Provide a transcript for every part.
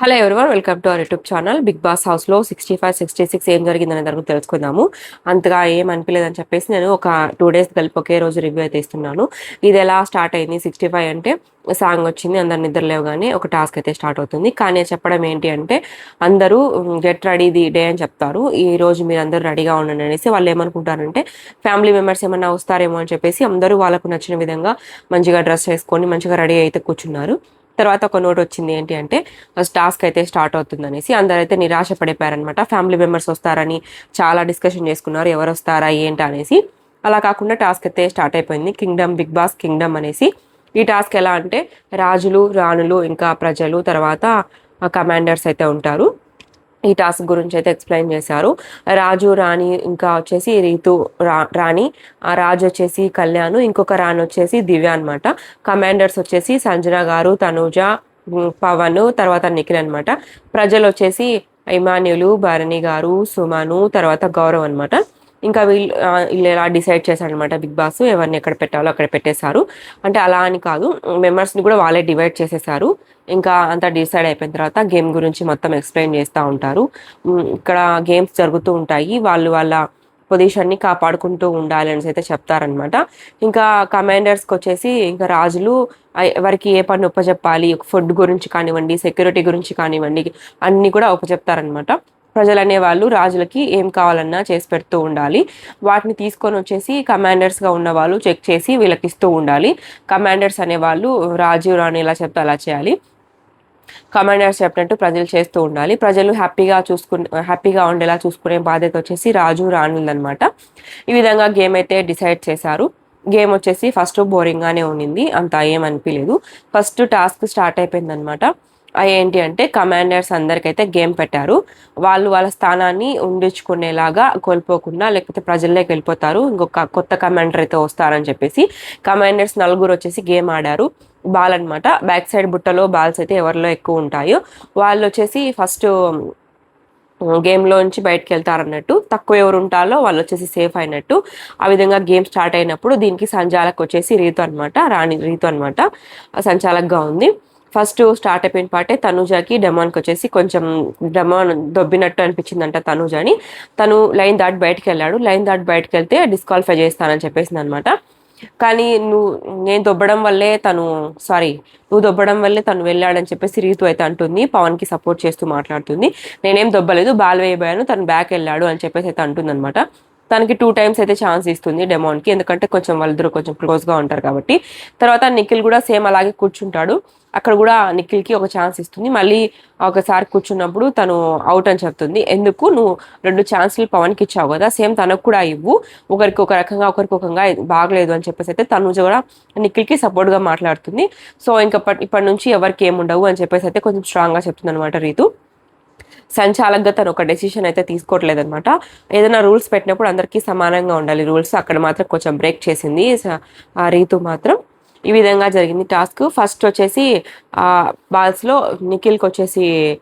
Hello everyone welcome to our YouTube channel Bigg Boss హౌస్లో sixty five sixty six ఏం జరిగిందనే దాని గురించి తెలుసుకుందాము. అంతగా ఏం అనిపించలేదని చెప్పేసి నేను ఒక టూ డేస్ కలిపి ఒకే రోజు రివ్యూ అయితే ఇస్తున్నాను. ఇది ఎలా స్టార్ట్ అయింది? సిక్స్టీ ఫైవ్ అంటే సాంగ్ వచ్చింది అందరు నిద్ర కానీ ఒక టాస్క్ అయితే స్టార్ట్ అవుతుంది. కానీ చెప్పడం ఏంటి అంటే అందరూ గెట్ రెడీ ది డే అని చెప్తారు. ఈ రోజు మీరు అందరూ రెడీగా ఉండండి అనేసి వాళ్ళు ఏమనుకుంటారంటే ఫ్యామిలీ మెంబర్స్ ఏమన్నా వస్తారేమో అని చెప్పేసి అందరూ వాళ్ళకు నచ్చిన విధంగా మంచిగా డ్రెస్ వేసుకొని మంచిగా రెడీ అయితే కూర్చున్నారు. తర్వాత ఒక నోట్ వచ్చింది ఏంటి అంటే టాస్క్ అయితే స్టార్ట్ అవుతుంది అనేసి అందరైతే నిరాశ పడిపోయారనమాట ఫ్యామిలీ మెంబర్స్ వస్తారని చాలా డిస్కషన్ చేసుకున్నారు. ఎవరు వస్తారా ఏంటి? అనేసి. అలా కాకుండా టాస్క్ అయితే స్టార్ట్ అయిపోయింది. కింగ్డమ్ బిగ్ బాస్ కింగ్డమ్ అనేసి. ఈ టాస్క్ ఎలా అంటే రాజులు రాణులు ఇంకా ప్రజలు తర్వాత కమాండర్స్ అయితే ఉంటారు. ఈ టాస్క్ గురించి అయితే ఎక్స్ప్లెయిన్ చేశారు. రాజు రాణి ఇంకా వచ్చేసి రీతు రా రాణి ఆ రాజు వచ్చేసి కళ్యాణ్ ఇంకొక రాణి వచ్చేసి దివ్య అనమాట కమాండర్స్ వచ్చేసి సంజన గారు తనూజ పవన్ తర్వాత నిఖిల్ అనమాట ప్రజలు వచ్చేసి ఇమాన్యులు భరణి గారు సుమను తర్వాత గౌరవ్ అనమాట ఇంకా వీళ్ళు వీళ్ళు ఎలా డిసైడ్ చేశారనమాట బిగ్ బాస్ ఎవరిని ఎక్కడ పెట్టాలో అక్కడ పెట్టేశారు. అంటే అలా అని కాదు మెంబర్స్ని కూడా వాళ్ళే డివైడ్ చేసేసారు ఇంకా అంతా డిసైడ్ అయిపోయిన తర్వాత గేమ్ గురించి మొత్తం ఎక్స్ప్లెయిన్ చేస్తూ ఉంటారు. ఇక్కడ గేమ్స్ జరుగుతూ ఉంటాయి. వాళ్ళు వాళ్ళ పొజిషన్ని కాపాడుకుంటూ ఉండాలి అనేసి అయితే చెప్తారనమాట ఇంకా కమాండర్స్కి వచ్చేసి ఇంకా రాజులు ఎవరికి ఏ పని ఒప్పచెప్పాలి ఫుడ్ గురించి కానివ్వండి సెక్యూరిటీ గురించి కానివ్వండి అన్నీ కూడా ఒప్పచెప్తారనమాట ప్రజలు అనేవాళ్ళు రాజులకి ఏం కావాలన్నా చేసి పెడుతూ ఉండాలి. వాటిని తీసుకొని వచ్చేసి కమాండర్స్గా ఉన్న వాళ్ళు చెక్ చేసి వీళ్ళకి ఇస్తూ ఉండాలి. కమాండర్స్ అనేవాళ్ళు రాజు రాణి ఇలా చెప్తే అలా చేయాలి. కమాండర్స్ చెప్పినట్టు ప్రజలు చేస్తూ ఉండాలి. ప్రజలు హ్యాపీగా చూసుకునే హ్యాపీగా ఉండేలా చూసుకునే బాధ్యత వచ్చేసి రాజు రాణులన్నమాట ఈ విధంగా గేమ్ అయితే డిసైడ్ చేశారు. గేమ్ వచ్చేసి ఫస్ట్ బోరింగ్గానే ఉండింది అంత ఏం అనిపించలేదు ఫస్ట్ టాస్క్ స్టార్ట్ అయిపోయింది అనమాట ఏంటి అంటే కమాండర్స్ అందరికైతే గేమ్ పెట్టారు. వాళ్ళు వాళ్ళ స్థానాన్ని ఉండించుకునేలాగా కోల్పోకుండా లేకపోతే ప్రజల్లోకి వెళ్ళిపోతారు. ఇంకొక కొత్త కమాండర్ అయితే వస్తారని చెప్పేసి కమాండర్స్ నలుగురు వచ్చేసి గేమ్ ఆడారు. బాల్ అనమాట బ్యాక్ సైడ్ బుట్టలో బాల్స్ అయితే ఎవరిలో ఎక్కువ ఉంటాయో వాళ్ళు వచ్చేసి ఫస్ట్ గేమ్లో నుంచి బయటకు వెళ్తారన్నట్టు తక్కువ ఎవరు ఉంటారో వాళ్ళు వచ్చేసి సేఫ్ అయినట్టు ఆ విధంగా గేమ్ స్టార్ట్ అయినప్పుడు దీనికి సంచాలక్ వచ్చేసి రీతు అనమాట రాణి రీతు అనమాట సంచాలక్గా ఉంది. ఫస్ట్ స్టార్ట్ అయిపోయిన పాటే తనుజాకి డెమాన్కి వచ్చేసి కొంచెం డెమాన్ దొబ్బినట్టు అనిపించిందంట తనుజాని. తను లైన్ దాటి బయటకు వెళ్ళాడు లైన్ దాటి బయటకు వెళ్తే డిస్క్వాలిఫై చేస్తానని చెప్పేసింది అనమాట కానీ నువ్వు నేను దొబ్బడం వల్లే తను సారీ నువ్వు దొబ్బడం వల్లే తను వెళ్ళాడని చెప్పేసి రీతు అయితే అంటుంది. పవన్కి సపోర్ట్ చేస్తూ మాట్లాడుతుంది. నేనేం దొబ్బలేదు బాల్ వేయబోయాను తను బ్యాక్ వెళ్ళాడు అని చెప్పేసి అయితే అంటుంది అనమాట తనకి టూ టైమ్స్ అయితే ఛాన్స్ ఇస్తుంది డెమోన్కి ఎందుకంటే కొంచెం వాళ్ళిద్దరు కొంచెం క్లోజ్గా ఉంటారు కాబట్టి. తర్వాత నిఖిల్ కూడా సేమ్ అలాగే కూర్చుంటాడు. అక్కడ కూడా నిఖిల్కి ఒక ఛాన్స్ ఇస్తుంది. మళ్ళీ ఒకసారి కూర్చున్నప్పుడు తను అవుట్ అని చెప్తుంది. ఎందుకు? నువ్వు రెండు ఛాన్స్లు పవన్కి ఇచ్చావు కదా. సేమ్ తనకు కూడా ఇవ్వు. ఒకరికి ఒక రకంగా ఒకరికి ఒక బాగలేదు అని చెప్పేసి అయితే తను కూడా నిఖిల్కి సపోర్ట్గా మాట్లాడుతుంది. సో ఇంకా ఇప్పటి నుంచి ఎవరికి ఏముండవు అని చెప్పేసి అయితే కొంచెం స్ట్రాంగ్గా చెప్తుంది అనమాట రీతు. సంచాలకుగా తను ఒక డెసిషన్ అయితే తీసుకోవట్లేదు అనమాట ఏదైనా రూల్స్ పెట్టినప్పుడు అందరికీ సమానంగా ఉండాలి. రూల్స్ అక్కడ మాత్రం కొంచెం బ్రేక్ చేసింది. ఆ రీతు మాత్రం ఈ విధంగా జరిగింది. టాస్క్ ఫస్ట్ వచ్చేసి ఆ బాల్స్లో నిఖిల్కి వచ్చేసి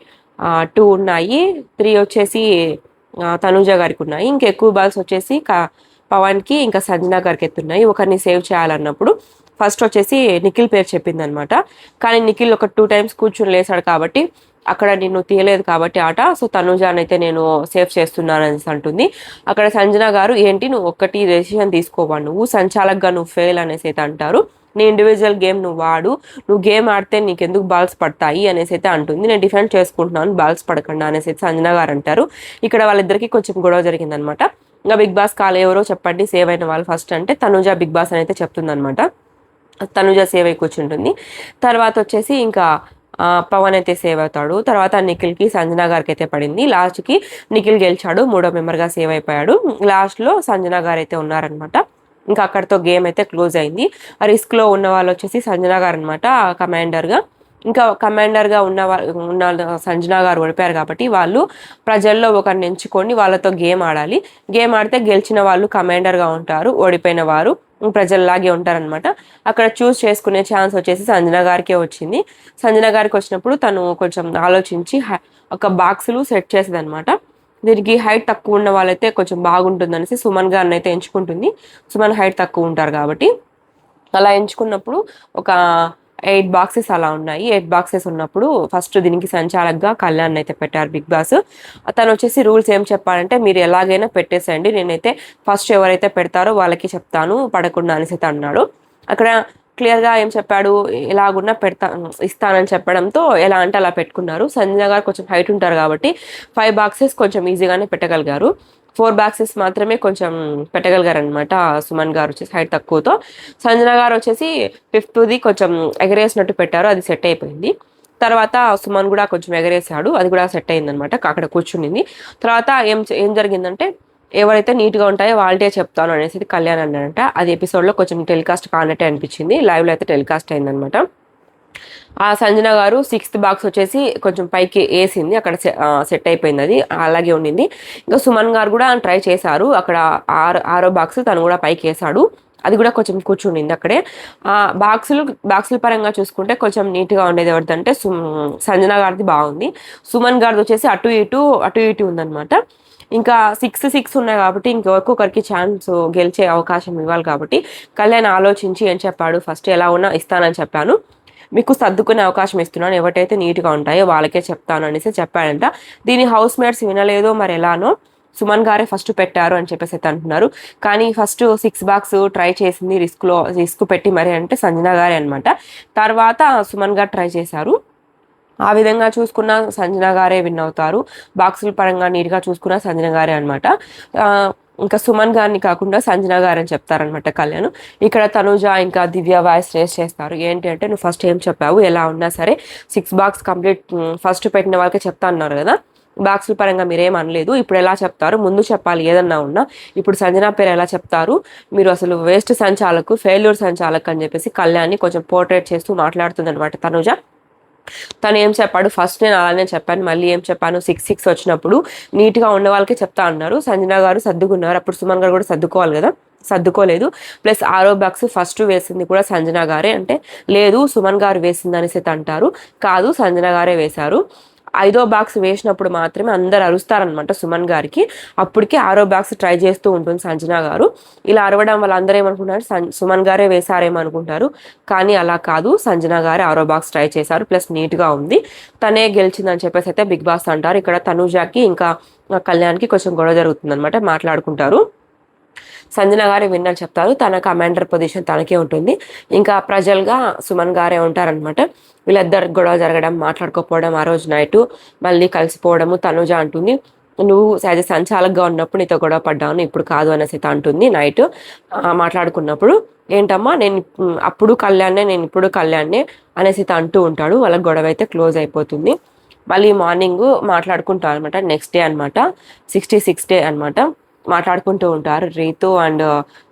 టూ ఉన్నాయి. త్రీ వచ్చేసి తనుజ తనూజ గారికి ఉన్నాయి. ఇంకా ఎక్కువ బాల్స్ వచ్చేసి క- పవన్కి ఇంకా సంజనా గారికి ఎత్తున్నాయి ఒకరిని సేవ్ చేయాలన్నప్పుడు ఫస్ట్ వచ్చేసి నిఖిల్ పేరు చెప్పింది అనమాట కానీ నిఖిల్ ఒక టూ టైమ్స్ కూర్చుని లేసాడు కాబట్టి అక్కడ నిన్ను తీయలేదు కాబట్టి ఆట సో తనుజానైతే నేను సేఫ్ చేస్తున్నాను అనేసి అంటుంది. అక్కడ సంజన గారు ఏంటి నువ్వు ఒక్కటి డెసిషన్ తీసుకోవా నువ్వు? సంచాలక్గా నువ్వు ఫెయిల్ అనేసి అయితే అంటారు. నీ ఇండివిజువల్ గేమ్ నువ్వు వాడు. నువ్వు గేమ్ ఆడితే నీకు ఎందుకు బాల్స్ పడతాయి? అనేసి అయితే అంటుంది. నేను డిఫెండ్ చేసుకుంటున్నాను బాల్స్ పడకుండా అనేసి అయితే సంజన గారు అంటారు. ఇక్కడ వాళ్ళిద్దరికి కొంచెం గొడవ జరిగిందనమాట. ఇంకా బిగ్ బాస్ కాల్ ఎవరో చెప్పండి సేవ్ అయిన వాళ్ళు ఫస్ట్ అంటే తనుజ బిగ్ బాస్ అని అయితే చెప్తుందనమాట. తనుజ సేవ్ అయి కూర్చుంటుంది. తర్వాత వచ్చేసి ఇంకా పవన్ అయితే సేవ్ అవుతాడు. తర్వాత నిఖిల్కి సంజనా గారికి అయితే పడింది. లాస్ట్కి నిఖిల్ గెలిచాడు. మూడో మెంబర్గా సేవ్ అయిపోయాడు. లాస్ట్లో సంజనా గారు అయితే ఉన్నారనమాట ఇంకా అక్కడితో గేమ్ అయితే క్లోజ్ అయింది. ఆ రిస్క్లో ఉన్న వాళ్ళు వచ్చేసి సంజనా గారు అనమాట కమాండర్గా. ఇంకా కమాండర్గా ఉన్న ఉన్న సంజనా గారు ఓడిపోయారు కాబట్టి వాళ్ళు ప్రజల్లో ఒకరిని ఎంచుకొని వాళ్ళతో గేమ్ ఆడాలి. గేమ్ ఆడితే గెలిచిన వాళ్ళు కమాండర్గా ఉంటారు ఓడిపోయిన వారు. ప్రజల్లాగే ఉంటారనమాట అక్కడ చూస్ చేసుకునే ఛాన్స్ వచ్చేసి సంజన గారికే వచ్చింది. సంజన గారికి వచ్చినప్పుడు తను కొంచెం ఆలోచించి ఒక బాక్సులు సెట్ చేసేది అనమాట దీనికి హైట్ తక్కువ ఉన్న వాళ్ళైతే కొంచెం బాగుంటుంది అనేసి సుమన్ గారిని అయితే ఎంచుకుంటుంది. సుమన్ హైట్ తక్కువ ఉంటారు కాబట్టి. అలా ఎంచుకున్నప్పుడు ఒక ఎయిట్ బాక్సెస్ అలా ఉన్నాయి. ఎయిట్ బాక్సెస్ ఉన్నప్పుడు ఫస్ట్ దీనికి సంచాలకగా కళ్యాణ్ అయితే పెట్టారు బిగ్ బాస్. తను వచ్చేసి రూల్స్ ఏం చెప్పాలంటే మీరు ఎలాగైనా పెట్టేసేయండి. నేనైతే ఫస్ట్ ఎవరైతే పెడతారో వాళ్ళకి చెప్తాను. పడకుండా అనేసి అయితే అన్నాడు. అక్కడ క్లియర్గా ఏం చెప్పాడు? ఎలాగున్నా పెడతా ఇస్తానని చెప్పడంతో ఎలా అంటే అలా పెట్టుకున్నారు. సంజయ్ గారు కొంచెం హైట్ ఉంటారు కాబట్టి ఫైవ్ బాక్సెస్ కొంచెం ఈజీగానే పెట్టగలిగారు. ఫోర్ బాక్సెస్ మాత్రమే కొంచెం పెట్టగలిగారు అనమాట సుమన్ గారు వచ్చేసి హైట్ తక్కువతో. సంజన గారు వచ్చేసి ఫిఫ్త్ది కొంచెం ఎగరేసినట్టు పెట్టారు అది సెట్ అయిపోయింది. తర్వాత సుమన్ కూడా కొంచెం ఎగరేసాడు అది కూడా సెట్ అయిందనమాట అక్కడ కూర్చునింది. తర్వాత ఏం ఏం జరిగిందంటే ఎవరైతే నీట్గా ఉంటాయో వాళ్ళే చెప్తాను అనేసి కళ్యాణ్ అన్నాడంట. అది ఎపిసోడ్లో కొంచెం టెలికాస్ట్ కానట్టే అనిపించింది లైవ్లో అయితే టెలికాస్ట్ అయిందనమాట ఆ సంజన గారు సిక్స్త్ బాక్స్ వచ్చేసి కొంచెం పైకి వేసింది. అక్కడ సెట్ అయిపోయింది. అది అలాగే ఉండింది. ఇంకా సుమన్ గారు కూడా ట్రై చేశారు. అక్కడ ఆరు ఆరో బాక్స్ తను కూడా పైకి వేసాడు అది కూడా కొంచెం కూర్చుండింది అక్కడే. ఆ బాక్సులు బాక్సుల పరంగా చూసుకుంటే కొంచెం నీట్గా ఉండేది ఎవరిదంటే సు సంజన గారిది బాగుంది. సుమన్ గారిది వచ్చేసి అటు ఇటు అటు ఇటు ఉందన్నమాట. ఇంకా సిక్స్ సిక్స్ ఉన్నాయి కాబట్టి ఇంకొకరికి ఛాన్స్ గెలిచే అవకాశం ఇవ్వాలి కాబట్టి కళ్యాణ్ ఆలోచించి ఏం చెప్పాడు? ఫస్ట్ ఎలా ఉన్నా ఇస్తానని చెప్పాను. మీకు సర్దుకునే అవకాశం ఇస్తున్నాను. ఎవటైతే నీట్గా ఉంటాయో వాళ్ళకే చెప్తాను అనేసి చెప్పాడంట. దీని హౌస్ మేట్స్ వినలేదో మరి ఎలానో సుమన్ గారే ఫస్ట్ పెట్టారు అని చెప్పేసి అయితే అంటున్నారు. కానీ ఫస్ట్ సిక్స్ బాక్స్ ట్రై చేసింది రిస్క్లో రిస్క్ పెట్టి మరి అంటే సంజన గారే అనమాట తర్వాత సుమన్ గారు ట్రై చేశారు. ఆ విధంగా చూసుకున్న సంజన గారే విన్ అవుతారు. బాక్సుల పరంగా నీట్గా చూసుకున్న సంజన గారే అనమాట ఇంకా సుమన్ గారిని కాకుండా సంజన గారు అని చెప్తారనమాట కళ్యాణ్. ఇక్కడ తనుజ ఇంకా దివ్య వాయిస్ రేస్ చేస్తారు. ఏంటి అంటే నువ్వు ఫస్ట్ ఏం చెప్పావు ఎలా ఉన్నా సరే సిక్స్ బాక్స్ కంప్లీట్ ఫస్ట్ పెట్టిన వాళ్ళకే చెప్తా అన్నారు కదా. బాక్సుల పరంగా మీరేం అనలేదు. ఇప్పుడు ఎలా చెప్తారు? ముందు చెప్పాలి ఏదన్నా ఉన్నా. ఇప్పుడు సంజన పేరు ఎలా చెప్తారు? మీరు అసలు వేస్ట్ సంచాలకు ఫెయిల్యూర్ సంచాలకు అని చెప్పేసి కళ్యాణ్ని కొంచెం పోర్ట్రేట్ చేస్తూ మాట్లాడుతుంది అనమాట తనుజ. తను ఏం చెప్పాడు? ఫస్ట్ నేను అలానే చెప్పాను మళ్ళీ ఏం చెప్పాను? సిక్స్ సిక్స్ వచ్చినప్పుడు నీట్గా ఉన్న వాళ్ళకి చెప్తా అన్నారు. సంజన గారు సర్దుకున్నారు. అప్పుడు సుమన్ గారు కూడా సర్దుకోవాలి కదా? సర్దుకోలేదు. ప్లస్ ఆరో బాక్స్ ఫస్ట్ వేసింది కూడా సంజన గారే. అంటే లేదు సుమన్ గారు వేసింది అనేసి అంటారు. కాదు సంజన గారే వేశారు. ఐదో బాక్స్ వేసినప్పుడు మాత్రమే అందరు అరుస్తారనమాట సుమన్ గారికి. అప్పటికే ఆరో బాక్స్ ట్రై చేస్తూ ఉంటుంది సంజన గారు. ఇలా అరవడం వల్ల అందరూ ఏమనుకుంటారు సుమన్ గారే వేశారేమో అనుకుంటారు. కానీ అలా కాదు. సంజన గారే ఆరో బాక్స్ ట్రై చేశారు. ప్లస్ నీట్గా ఉంది. తనే గెలిచిందని చెప్పేసి అయితే బిగ్ బాస్ అంటారు. ఇక్కడ తనుజాకి ఇంకా కళ్యాణ్కి కొంచెం గొడవ జరుగుతుంది అనమాట మాట్లాడుకుంటారు. సంజన గారే విన్నర్ చెప్తారు. తన కమాండర్ పొజిషన్ తనకే ఉంటుంది. ఇంకా ప్రజలుగా సుమన్ గారే ఉంటారనమాట వీళ్ళిద్దరు గొడవ జరగడం మాట్లాడుకోకపోవడం ఆ రోజు నైట్ మళ్ళీ కలిసిపోవడము తనుజ అంటుంది. నువ్వు సహజ సంచాలకగా ఉన్నప్పుడు నీతో గొడవ పడ్డాను ఇప్పుడు కాదు అనేసి అంటుంది నైట్. మాట్లాడుకున్నప్పుడు ఏంటమ్మా నేను అప్పుడు కళ్యాణ్నే నేను ఇప్పుడు కళ్యాణ్నే అనేసి అంటూ ఉంటాడు. వాళ్ళ గొడవ అయితే క్లోజ్ అయిపోతుంది. మళ్ళీ మార్నింగ్ మాట్లాడుకుంటాం అనమాట నెక్స్ట్ డే అనమాట సిక్స్టీ సిక్స్ డే అనమాట మాట్లాడుకుంటూ ఉంటారు. రీతు అండ్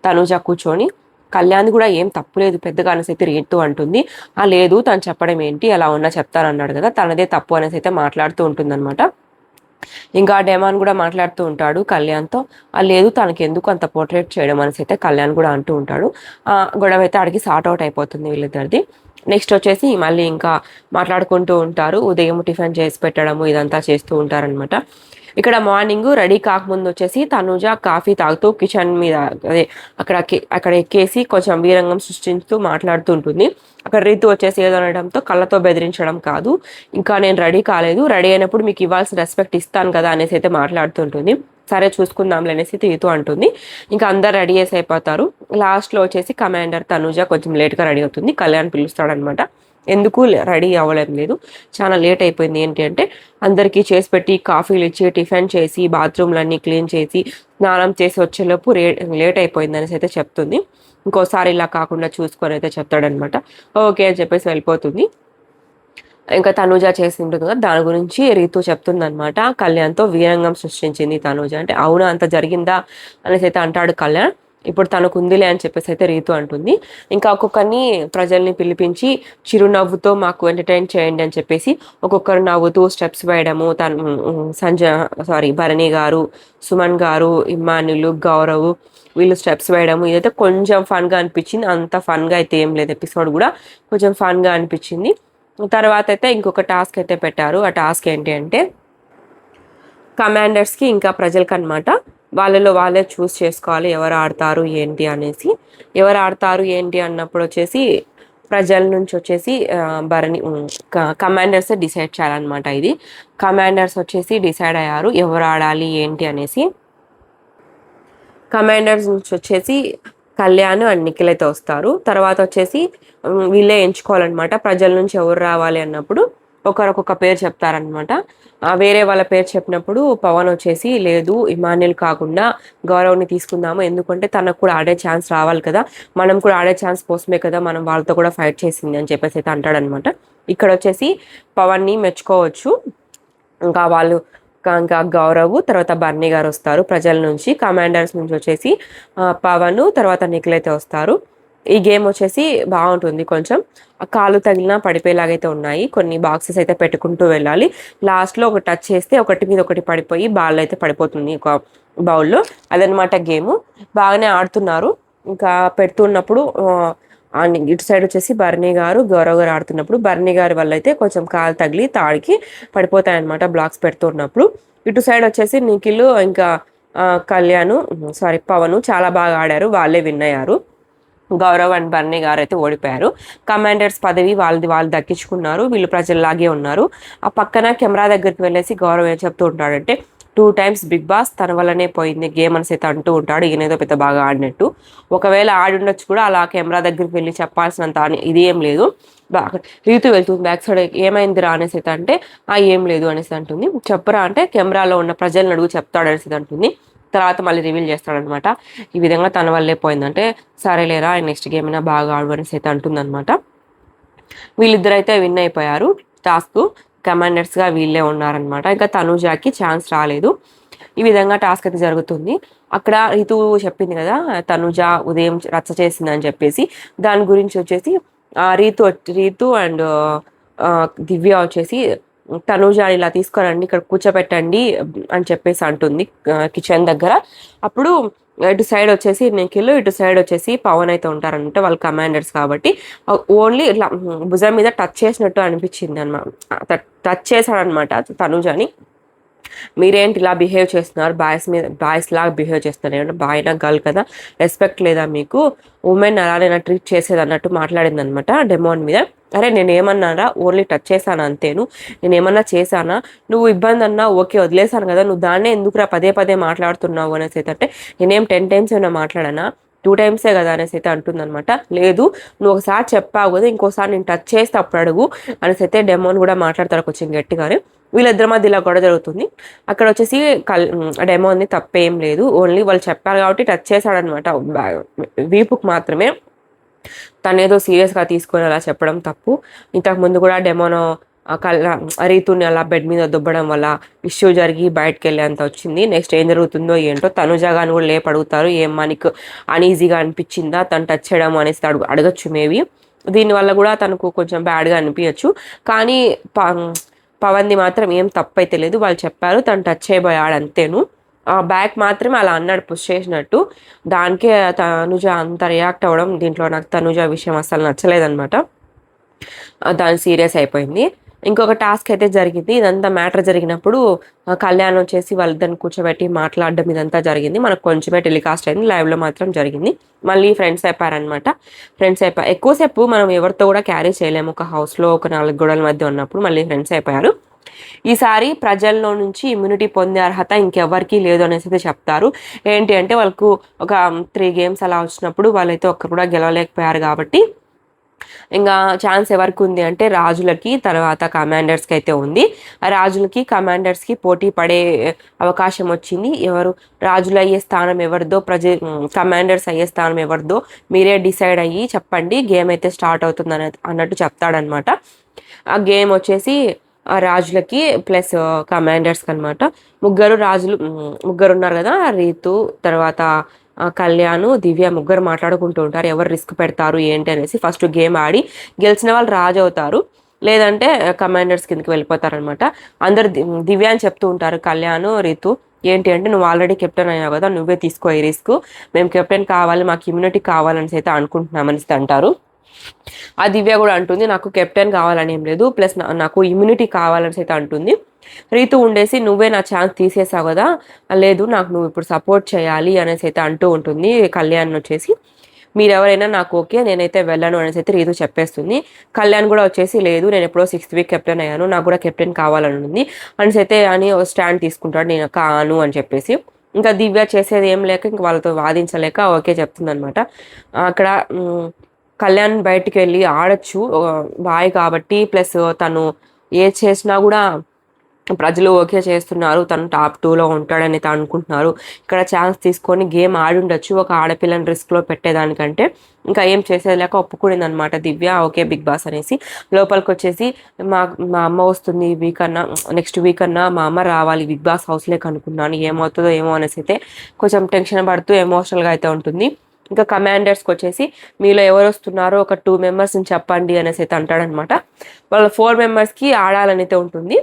తనుజ కూర్చొని కళ్యాణ్ కూడా ఏం తప్పులేదు పెద్దగా అనేసి అయితే రీతు అంటుంది. ఆ లేదు తను చెప్పడం ఏంటి అలా ఉన్నా చెప్తానన్నాడు కదా తనదే తప్పు అనేసి అయితే మాట్లాడుతూ ఉంటుందన్నమాట. ఇంకా డెమాన్ కూడా మాట్లాడుతూ ఉంటాడు కళ్యాణ్తో ఆ లేదు తనకి ఎందుకు అంత పోర్ట్రేట్ చేయడం అనేసి అయితే కళ్యాణ్ కూడా అంటూ ఉంటాడు. ఆ గొడవ అయితే అడిగి సార్ట్ అవుట్ అయిపోతుంది వీళ్ళిద్దరిది. నెక్స్ట్ వచ్చేసి మళ్ళీ ఇంకా మాట్లాడుకుంటూ ఉంటారు. ఉదయం టిఫిన్ చేసి పెట్టడము ఇదంతా చేస్తూ ఉంటారనమాట ఇక్కడ మార్నింగ్ రెడీ కాకముందు వచ్చేసి తనుజ కాఫీ తాగుతూ కిచెన్ మీద అదే అక్కడ అక్కడ ఎక్కేసి కొంచెం వీరంగం సృష్టించుతూ మాట్లాడుతూ ఉంటుంది. అక్కడ రీతు వచ్చేసి ఏదో అనడంతో కళ్ళతో బెదిరించడం కాదు. ఇంకా నేను రెడీ కాలేదు. రెడీ అయినప్పుడు మీకు ఇవ్వాల్సిన రెస్పెక్ట్ ఇస్తాను కదా అనేసి అయితే మాట్లాడుతుంటుంది సరే చూసుకుందాంలే అనేసి తీతూ అంటుంది. ఇంకా అందరు రెడీ చేసి అయిపోతారు. లాస్ట్లో వచ్చేసి కమాండర్ తనుజ కొంచెం లేట్గా రెడీ అవుతుంది. కళ్యాణ్ పిలుస్తాడనమాట. ఎందుకు రెడీ అవ్వడం లేదు. చాలా లేట్ అయిపోయింది. ఏంటి అంటే అందరికీ చేసి పెట్టి కాఫీలు ఇచ్చి టిఫిన్ చేసి బాత్రూమ్లన్నీ క్లీన్ చేసి స్నానం చేసి వచ్చేలోపు రే లేట్ అయిపోయింది అనేసి అయితే చెప్తుంది. ఇంకోసారి ఇలా కాకుండా చూసుకొని అయితే చెప్తాడనమాట. ఓకే అని చెప్పేసి వెళ్ళిపోతుంది. ఇంకా తనుజ చేసి ఉంటుంది కదా దాని గురించి రీతు చెప్తుందనమాట. కళ్యాణ్తో వీరంగం సృష్టించింది తనుజ. అంటే అవునా అంత జరిగిందా అనేసి అయితే అంటాడు కళ్యాణ్. ఇప్పుడు తనకు ఉందిలే అని చెప్పేసి అయితే రీతు అంటుంది. ఇంకా ఒక్కొక్కరిని ప్రజల్ని పిలిపించి చిరునవ్వుతో మాకు ఎంటర్టైన్ చేయండి అని చెప్పేసి ఒక్కొక్కరు నవ్వుతూ స్టెప్స్ వేయడము. తను సంజ సారీ భరణి గారు సుమన్ గారు ఇమ్మానులు గౌరవ్ వీళ్ళు స్టెప్స్ వేయడము. ఇదైతే కొంచెం ఫన్గా అనిపించింది. అంత ఫన్గా అయితే ఏం లేదు. ఎపిసోడ్ కూడా కొంచెం ఫన్గా అనిపించింది. తర్వాత అయితే ఇంకొక టాస్క్ అయితే పెట్టారు. ఆ టాస్క్ ఏంటి అంటే కమాండర్స్కి ఇంకా ప్రజలకు అనమాట వాళ్ళలో వాళ్ళే చూస్ చేసుకోవాలి ఎవరు ఆడతారు ఏంటి అనేసి. ఎవరు ఆడతారు ఏంటి అన్నప్పుడు వచ్చేసి ప్రజల నుంచి వచ్చేసి భరణి కమాండర్స్ డిసైడ్ చేయాలన్నమాట ఇది. కమాండర్స్ వచ్చేసి డిసైడ్ అయ్యారు ఎవరు ఆడాలి ఏంటి అనేసి. కమాండర్స్ నుంచి వచ్చేసి కళ్యాణ్ అండ్ నిఖిల్ అయితే వస్తారు. తర్వాత వచ్చేసి వీళ్ళే ఎంచుకోవాలన్నమాట. ప్రజల నుంచి ఎవరు రావాలి అన్నప్పుడు ఒకరొకొక పేరు చెప్తారనమాట వేరే వాళ్ళ పేరు చెప్పినప్పుడు పవన్ వచ్చేసి లేదు ఇమాన్యుల్ కాకుండా గౌరవ్ని తీసుకుందాము. ఎందుకంటే తనకు కూడా ఆడే ఛాన్స్ రావాలి కదా. మనం కూడా ఆడే ఛాన్స్ కోసమే కదా మనం వాళ్ళతో కూడా ఫైట్ చేసింది అని చెప్పేసి అయితే అంటాడనమాట. ఇక్కడ వచ్చేసి పవన్ని మెచ్చుకోవచ్చు. ఇంకా వాళ్ళు ఇంకా గౌరవ్ తర్వాత బర్నీ గారు వస్తారు ప్రజల నుంచి. కమాండర్స్ నుంచి వచ్చేసి పవన్ తర్వాత నిఖిల్ అయితే వస్తారు. ఈ గేమ్ వచ్చేసి బాగుంటుంది కొంచెం. కాలు తగిలినా పడిపోయేలాగైతే ఉన్నాయి. కొన్ని బాక్సెస్ అయితే పెట్టుకుంటూ వెళ్ళాలి. లాస్ట్లో ఒక టచ్ చేస్తే ఒకటి మీద ఒకటి పడిపోయి బాల్ అయితే పడిపోతుంది ఒక బౌల్లో. అదనమాట గేమ్. బాగానే ఆడుతున్నారు. ఇంకా పెడుతున్నప్పుడు ఇటు సైడ్ వచ్చేసి బర్నీ గారు గౌరవ్ గారు ఆడుతున్నప్పుడు బర్నీ గారి వల్ల అయితే కొంచెం కాలు తగిలి తాడికి పడిపోతాయన్నమాట బ్లాక్స్ పెడుతున్నప్పుడు. ఇటు సైడ్ వచ్చేసి నిఖిల్ ఇంకా కళ్యాణ్ సారీ పవన్ చాలా బాగా ఆడారు. వాళ్ళే విన్ అయ్యారు. గౌరవ్ అండ్ బర్నీ గారు అయితే ఓడిపోయారు. కమాండర్స్ పదవి వాళ్ళది వాళ్ళు దక్కించుకున్నారు. వీళ్ళు ప్రజల్లాగే ఉన్నారు. ఆ పక్కన కెమెరా దగ్గరికి వెళ్ళేసి గౌరవ్ ఏం చెప్తూ ఉంటాడంటే టూ టైమ్స్ బిగ్ బాస్ తన వల్లనే పోయింది. గేమ్ అని అయితే అంటూ ఉంటాడు. ఈయనేదో పెద్ద బాగా ఆడినట్టు. ఒకవేళ ఆడి ఉండొచ్చు కూడా అలా కెమెరా దగ్గరికి వెళ్ళి చెప్పాల్సినంత ఇది ఏం లేదు. బాగా రీతు వెళ్తుంది. బ్యాక్ సైడ్ ఏమైంది రా అనేసి అయితే అంటే ఆ ఏం లేదు అనేసి అంటుంది. చెప్పరా అంటే కెమెరాలో ఉన్న ప్రజలను అడుగు చెప్తాడు అనేసి అంటుంది. తర్వాత మళ్ళీ రివీల్ చేస్తాడనమాట ఈ విధంగా తన వల్లే పోయిందంటే సరేలేరా నెక్స్ట్ గేమ్ అయినా బాగా ఆడు అనేసి అయితే అంటుందన్నమాట. వీళ్ళిద్దరు అయితే విన్ అయిపోయారు. టాస్క్ కమాండర్స్గా వీళ్ళే ఉన్నారనమాట ఇంకా తనుజాకి ఛాన్స్ రాలేదు. ఈ విధంగా టాస్క్ అయితే జరుగుతుంది. అక్కడ రితు చెప్పింది కదా తనుజ ఉదయం రచ్చ చేసిందని చెప్పేసి. దాని గురించి వచ్చేసి రీతు రీతు అండ్ దివ్య వచ్చేసి తనుజాని ఇలా తీసుకురండి ఇక్కడ కూర్చోబెట్టండి అని చెప్పేసి అంటుంది కిచెన్ దగ్గర. అప్పుడు ఇటు సైడ్ వచ్చేసి నిఖిల్ ఇటు సైడ్ వచ్చేసి పవన్ అయితే ఉంటారనమాట వాళ్ళ కమాండర్స్ కాబట్టి. ఓన్లీ ఇట్లా భుజం మీద టచ్ చేసినట్టు అనిపించింది అనమాట టచ్ చేశాడనమాట తనుజని. మీరేంటి ఇలా బిహేవ్ చేస్తున్నారు? బాయ్స్ మీద బాయ్స్ లాగా బిహేవ్ చేస్తున్నారు. ఏమంటే బాయ్ నా గర్ల్ కదా రెస్పెక్ట్ లేదా మీకు? ఉమెన్ అలానే ట్రీట్ చేసేది అన్నట్టు మాట్లాడింది అనమాట డెమోన్ మీద. అరే నేను ఏమన్నారా ఓన్లీ టచ్ చేశాను అంతేను. నేను ఏమన్నా చేశానా? నువ్వు ఇబ్బంది అన్నా ఓకే వదిలేశాను కదా నువ్వు దాన్నే ఎందుకురా పదే పదే మాట్లాడుతున్నావు అనేసి అయితే నేనేం టెన్ టైమ్స్ ఏమైనా మాట్లాడానా? టూ టైమ్సే కదా అనేసి అయితే అంటుందన్నమాట. లేదు నువ్వు ఒకసారి చెప్పావు కదా ఇంకోసారి నేను టచ్ చేస్తే అప్పుడు అడుగు అనేసి అయితే డెమోని కూడా మాట్లాడతారు కొంచెం గట్టిగానే వీళ్ళిద్దరి మధ్య ఇలా గొడవ జరుగుతుంది. అక్కడ వచ్చేసి కల్ డెమో తప్పేం లేదు. ఓన్లీ వాళ్ళు చెప్పారు కాబట్టి టచ్ చేశాడనమాట వీపుకు మాత్రమే. తనేదో సీరియస్గా తీసుకొని అలా చెప్పడం తప్పు. ఇంతకు ముందు కూడా డెమోనో కళ్ళ రీతుని అలా బెడ్ మీద దుబ్బడం వల్ల ఇష్యూ జరిగి బయటకు వెళ్ళేంత వచ్చింది. నెక్స్ట్ ఏం జరుగుతుందో ఏంటో తనుజాగాని కూడా లేపు అడుగుతారు. ఏం మనకు అన్ఈజీగా అనిపించిందా? తను టచ్ చేయడం అనేసి అడుగు అడగచ్చు మేబీ దీనివల్ల కూడా తనకు కొంచెం బ్యాడ్గా అనిపించచ్చు. కానీ పవన్ది మాత్రం ఏం తప్పైతే లేదు. వాళ్ళు చెప్పారు తను టచ్ చేయబోయాడు అంతేను. బ్యాక్ మాత్రమే అలా అన్నాడు పుష్ చేసినట్టు. దానికే తనుజ అంత రియాక్ట్ అవ్వడం దీంట్లో నాకు తనుజ విషయం అసలు నచ్చలేదనమాట దాని సీరియస్ అయిపోయింది. ఇంకొక టాస్క్ అయితే జరిగింది. ఇదంతా మ్యాటర్ జరిగినప్పుడు కళ్యాణ్ వచ్చేసి వాళ్ళిద్దరిని కూర్చోబెట్టి మాట్లాడడం ఇదంతా జరిగింది. మనకు కొంచెమే టెలికాస్ట్ అయింది. లైవ్లో మాత్రం జరిగింది. మళ్ళీ ఫ్రెండ్స్ అయిపోయారనమాట ఫ్రెండ్స్ అయిపోయి ఎక్కువసేపు మనం ఎవరితో కూడా క్యారీ చేయలేము. ఒక హౌస్లో ఒక నాలుగు గోడల మధ్య ఉన్నప్పుడు మళ్ళీ ఫ్రెండ్స్ అయిపోయారు ఈసారి ప్రజల్లో నుంచి ఇమ్యూనిటీ పొందే అర్హత ఇంకెవ్వరికీ లేదు అనేసి అయితే చెప్తారు. ఏంటి అంటే వాళ్ళకు ఒక um, త్రీ గేమ్స్ అలా వచ్చినప్పుడు వాళ్ళైతే ఒక్కరు కూడా గెలవలేకపోయారు కాబట్టి ఇంకా ఛాన్స్ ఎవరికి ఉంది అంటే రాజులకి తర్వాత కమాండర్స్కి అయితే ఉంది. రాజులకి కమాండర్స్కి పోటీ పడే అవకాశం వచ్చింది. ఎవరు రాజులు అయ్యే స్థానం ఎవరిదో ప్రజ um, కమాండర్స్ అయ్యే స్థానం ఎవరిదో మీరే డిసైడ్ అయ్యి చెప్పండి. గేమ్ అయితే స్టార్ట్ అవుతుంది అన్నట్టు చెప్తాడనమాట ఆ గేమ్ వచ్చేసి ఆ రాజులకి ప్లస్ కమాండర్స్కి అనమాట ముగ్గురు రాజులు ముగ్గురు ఉన్నారు కదా రీతు తర్వాత కళ్యాణ్ దివ్య ముగ్గురు మాట్లాడుకుంటూ ఉంటారు. ఎవరు రిస్క్ పెడతారు ఏంటి అనేసి ఫస్ట్ గేమ్ ఆడి గెలిచిన వాళ్ళు రాజు అవుతారు. లేదంటే కమాండర్స్ కిందకి వెళ్ళిపోతారనమాట అందరు దివ్య అని చెప్తూ ఉంటారు కళ్యాణ్ రీతు ఏంటి అంటే నువ్వు ఆల్రెడీ కెప్టెన్ అయ్యావు కదా నువ్వే తీసుకో ఈ రిస్క్. మేము కెప్టెన్ కావాలి మాకు ఇమ్యూనిటీ కావాలని అయితే అనుకుంటున్నామని అంటారు. ఆ దివ్య కూడా అంటుంది నాకు కెప్టెన్ కావాలని ఏం లేదు ప్లస్ నాకు ఇమ్యూనిటీ కావాలని అయితే అంటుంది. రీతు ఉండేసి నువ్వే నా ఛాన్స్ తీసేసావు కదా లేదు నాకు నువ్వు ఇప్పుడు సపోర్ట్ చేయాలి అనేసి అయితే అంటూ ఉంటుంది కళ్యాణ్ వచ్చేసి. మీరు ఎవరైనా నాకు ఓకే నేనైతే వెళ్ళను అనేసి అయితే రీతు చెప్పేస్తుంది. కళ్యాణ్ కూడా వచ్చేసి లేదు నేను ఎప్పుడో సిక్స్త్ వీక్ కెప్టెన్ అయ్యాను నాకు కూడా కెప్టెన్ కావాలని ఉంది అనేసి అయితే అని స్టాండ్ తీసుకుంటాడు నేను కాను అని చెప్పేసి. ఇంకా దివ్య చేసేది ఏం లేక ఇంక వాళ్ళతో వాదించలేక ఓకే చెప్తుందనమాట అక్కడ కళ్యాణ్ బయటికి వెళ్ళి ఆడచ్చు బాయ్ కాబట్టి ప్లస్ తను ఏ చేసినా కూడా ప్రజలు ఓకే చేస్తున్నారు తను టాప్ టూలో ఉంటాడని అనుకుంటున్నారు. ఇక్కడ ఛాన్స్ తీసుకొని గేమ్ ఆడి ఉండొచ్చు ఒక ఆడపిల్లని రిస్క్లో పెట్టేదానికంటే. ఇంకా ఏం చేసేది లేక ఒప్పుకునింది అనమాట దివ్య ఓకే బిగ్ బాస్ అనేసి. లోపలికి వచ్చేసి మా మా అమ్మ వస్తుంది ఈ వీక్ అన్నా నెక్స్ట్ వీక్ అన్నా మా అమ్మ రావాలి బిగ్ బాస్ హౌస్లోకి అనుకున్నాను ఏమవుతుందో ఏమో అనేసి అయితే కొంచెం టెన్షన్ పడుతూ ఎమోషనల్గా అయితే ఉంటుంది. ఇంకా కమాండర్స్కి వచ్చేసి మీలో ఎవరు వస్తున్నారో ఒక టూ మెంబర్స్ని చెప్పండి అనేసి అయితే అంటాడనమాట. వాళ్ళ ఫోర్ మెంబర్స్కి ఆడాలని అయితే ఉంటుంది.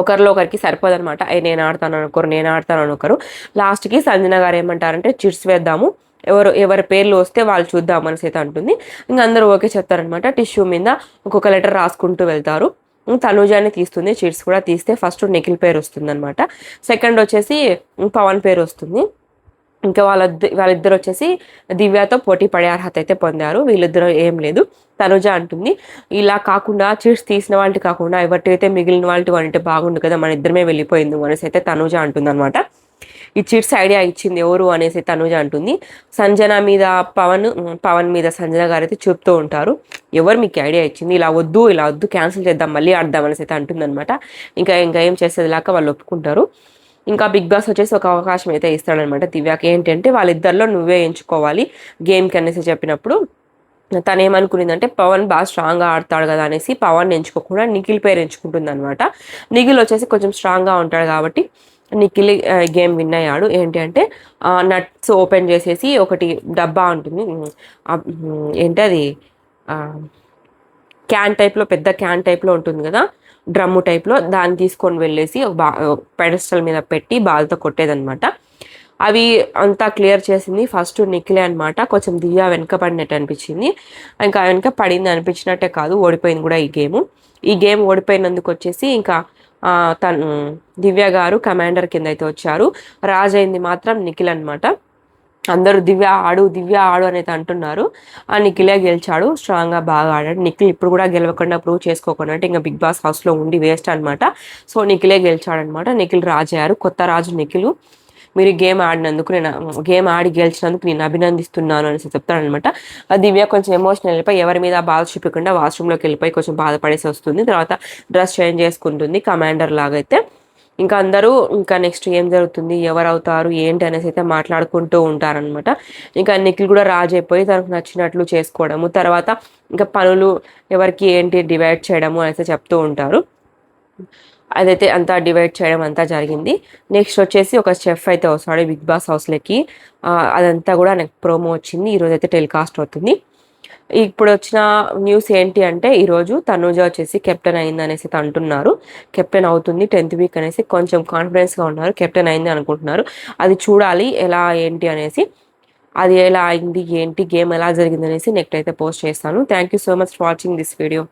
ఒకరిలో ఒకరికి సరిపోదనమాట. అయ్యి నేను ఆడతాను అనుకోరు నేను ఆడతాను అనుకోరు లాస్ట్కి సంజన గారు ఏమంటారంటే చిట్స్ వేద్దాము. ఎవరు ఎవరి పేర్లు వస్తే వాళ్ళు చూద్దాం అనేసి అయితే అంటుంది. ఇంకా అందరూ ఓకే చెప్తారనమాట. టిష్యూ మీద ఒక్కొక్క లెటర్ రాసుకుంటూ వెళ్తారు. తనుజాని తీస్తుంది. చిట్స్ కూడా తీస్తే ఫస్ట్ నిఖిల్ పేరు వస్తుంది అనమాట సెకండ్ వచ్చేసి పవన్ పేరు వస్తుంది. ఇంకా వాళ్ళ వాళ్ళిద్దరు వచ్చేసి దివ్యతో పోటీ పడే అర్హత అయితే పొందారు. వీళ్ళిద్దరూ ఏం లేదు. తనుజ అంటుంది ఇలా కాకుండా చీట్స్ తీసిన వాళ్ళకి కాకుండా ఎవరికైతే మిగిలిన వాళ్ళకి అంటే బాగుండు కదా మన ఇద్దరమే వెళ్ళిపోయింది అనేసి అయితే తనుజ అంటుంది అనమాట ఈ చిట్స్ ఐడియా ఇచ్చింది ఎవరు అనేసి తనుజ అంటుంది. సంజన మీద పవన్ పవన్ మీద సంజన గారు అయితే చెప్తూ ఉంటారు ఎవరు మీకు ఐడియా ఇచ్చింది? ఇలా వద్దు ఇలా వద్దు క్యాన్సిల్ చేద్దాం మళ్ళీ ఆడదాం అనేసి అయితే అంటుంది అనమాట ఇంకా ఇంకా ఏం చేసేది లాగా వాళ్ళు ఒప్పుకుంటారు. ఇంకా బిగ్ బాస్ వచ్చేసి ఒక అవకాశం అయితే ఇస్తాడనమాట దివ్యాకి. ఏంటంటే వాళ్ళిద్దరిలో నువ్వే ఎంచుకోవాలి గేమ్కి అనేసి చెప్పినప్పుడు. తను ఏమనుకునిందంటే పవన్ బాగా స్ట్రాంగ్గా ఆడతాడు కదా అనేసి పవన్ ఎంచుకోకుండా నిఖిల్ పేరు ఎంచుకుంటుంది అనమాట నిఖిల్ వచ్చేసి కొంచెం స్ట్రాంగ్గా ఉంటాడు కాబట్టి నిఖిల్ గేమ్ విన్ అయ్యాడు. ఏంటి అంటే నట్స్ ఓపెన్ చేసేసి ఒకటి డబ్బా ఉంటుంది. ఏంటి అది? క్యాన్ టైప్లో పెద్ద క్యాన్ టైప్లో ఉంటుంది కదా. డ్రమ్ము టైప్లో దాన్ని తీసుకొని వెళ్ళేసి ఒక బా పెడస్టల్ మీద పెట్టి బాల్తో కొట్టేదనమాట అవి అంతా క్లియర్ చేసింది ఫస్ట్ నిఖిలే అనమాట కొంచెం దివ్య వెనక పడినట్టు అనిపించింది. ఇంకా వెనక పడింది అనిపించినట్టే కాదు ఓడిపోయింది కూడా ఈ గేమ్. ఈ గేమ్ ఓడిపోయినందుకు వచ్చేసి ఇంకా తను దివ్య గారు కమాండర్ కింద అయితే వచ్చారు. రాజైంది మాత్రం నిఖిల్ అనమాట అందరూ దివ్య ఆడు దివ్య ఆడు అనేది అంటున్నారు. ఆ నిఖిలే గెలిచాడు. స్ట్రాంగ్గా బాగా ఆడాడు. నిఖిల్ ఇప్పుడు కూడా గెలవకుండా ప్రూవ్ చేసుకోకుండా అంటే ఇంకా బిగ్ బాస్ హౌస్లో ఉండి వేస్ట్ అనమాట సో నిఖిలే గెలిచాడనమాట నిఖిల్ రాజు అయ్యారు. కొత్త రాజు నిఖిల్. మీరు గేమ్ ఆడినందుకు నేను గేమ్ ఆడి గెలిచినందుకు నేను అభినందిస్తున్నాను అనేసి చెప్తాడనమాట దివ్య కొంచెం ఎమోషనల్ వెళ్ళిపోయి ఎవరి మీద బాధ చూపకుండా వాష్రూమ్లోకి వెళ్ళిపోయి కొంచెం బాధపడేసి వస్తుంది. తర్వాత డ్రెస్ చేంజ్ చేసుకుంటుంది. కమాండర్ లాగా అయితే ఇంకా అందరూ ఇంకా నెక్స్ట్ ఏం జరుగుతుంది ఎవరు అవుతారు ఏంటి అనేసి అయితే మాట్లాడుకుంటూ ఉంటారనమాట ఇంకా నిఖిల్ కూడా రాజు అయిపోయి తనకు నచ్చినట్లు చేసుకోవడము తర్వాత ఇంకా పనులు ఎవరికి ఏంటి డివైడ్ చేయడము అనేసి చెప్తూ ఉంటారు. అదైతే అంతా డివైడ్ చేయడం అంతా జరిగింది. నెక్స్ట్ వచ్చేసి ఒక చెఫ్ అయితే వస్తాడు బిగ్ బాస్ హౌస్లోకి. అదంతా కూడా నాకు ప్రోమో వచ్చింది ఈరోజు అయితే టెలికాస్ట్ అవుతుంది. ఇప్పుడు వచ్చిన న్యూస్ ఏంటి అంటే ఈరోజు తనుజ వచ్చేసి కెప్టెన్ అయింది అనేసి అంటున్నారు. కెప్టెన్ అవుతుంది టెన్త్ వీక్ అనేసి కొంచెం కాన్ఫిడెన్స్గా ఉన్నారు కెప్టెన్ అయింది అనుకుంటున్నారు. అది చూడాలి ఎలా ఏంటి అనేసి అది ఎలా అయింది ఏంటి గేమ్ ఎలా జరిగింది అనేసి నెక్స్ట్ అయితే పోస్ట్ చేస్తాను. Thank you so much for watching this video